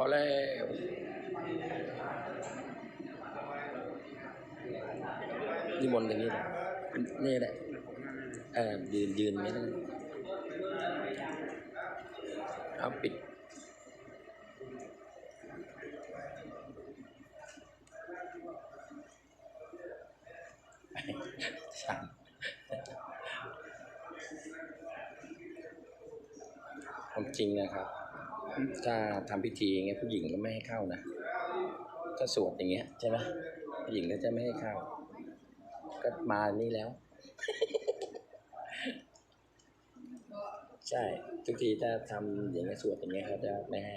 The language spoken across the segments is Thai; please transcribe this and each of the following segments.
อแล้วนิมนต์อย่างนี้เลยนี่แหละเออยืนยืนไม่ได้เอาปิดช่างความจริงนะครับ ถ้าทำพิธีอย่างเงี้ยผู้หญิงก็ไม่ให้เข้านะถ้าสวดอย่างเงี้ยใช่ไหมผู้หญิงก็จะไม่ให้เข้า ก็มานี่แล้ว ใช่ทุกทีถ้าทำอย่างเงี้ยสวดอย่างเงี้ยเขาจะไม่ให้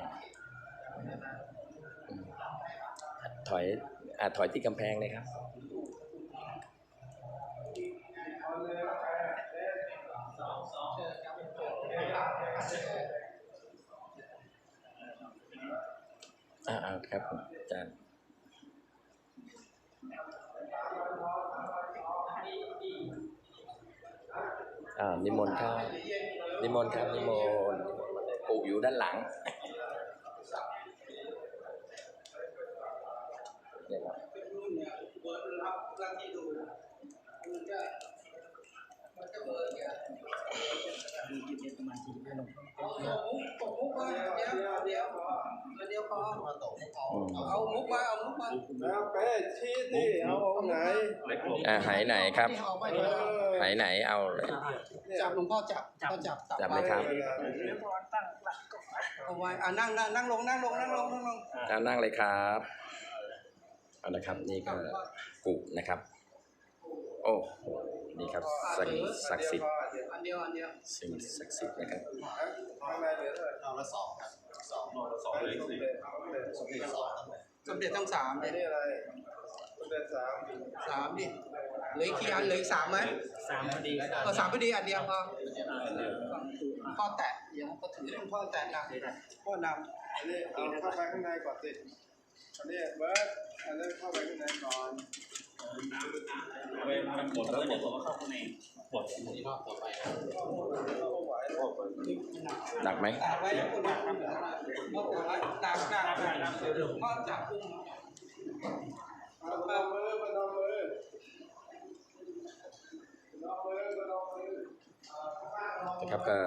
ถอยอะถอยที่กำแพงเลยครับอ่าอ่าครับ ผมอาจารย์อ่านิมนต์ครับนิมนต์ครับนิมนต์นิมนต์มาเลยปู่อยู่ด้านหลังเนี่ยครับ ตกมุกมาเดี๋ยวเดี๋ยวเดี๋ยวพออืมเอามุกมาเอามุกมาแล้วเป้ชี้ที่เอาองค์ไหนอ่าหายไหนครับที่เอาไปเออหายไหนเอาเลยจับหลวงพ่อจับก็จับจับเลยครับเอาไว้อ่านั่งนั่งนั่งลงนั่งลงนั่งลงนั่งลงเอานั่งเลยครับเอานะครับนี่ก็กุนะครับ โอ้โหนี่ครับศักดิ์ศักดิ์สิทธิ์อันเดียวอันเดียวสิ่งศักดิ์สิทธิ์นะครับข้างในเอาละสองครับสองสองเลยสี่เลยสมเด็จสองสมเด็จทั้งสามอัเลยนี้อะไรสมเด็จสามสามดิเหลืออีกกี่อันเหลืออีกสามไหมสามพอดีเออสามพอดีอันเดียวพอพ่อแตะเดี๋ยวก็ถือหลวงพ่อแตะนำพ่อนำอันนี้เอาเข้าไปข้างในก่อนสิอันนี้เบิร์ดอันนี้เข้าไปข้างในก่อน มันหมดแล้วหมดผมก็เข้าข้างในหมดที่รอบต่อไปหนักไหมตากไว้แล้วคุณมาทำอะไรพ่อตากไว้ตากตากตากเดี๋ยวพ่อจับกุ้งมาพนมมือพนมมือพนมมือพนมมือนะครับก็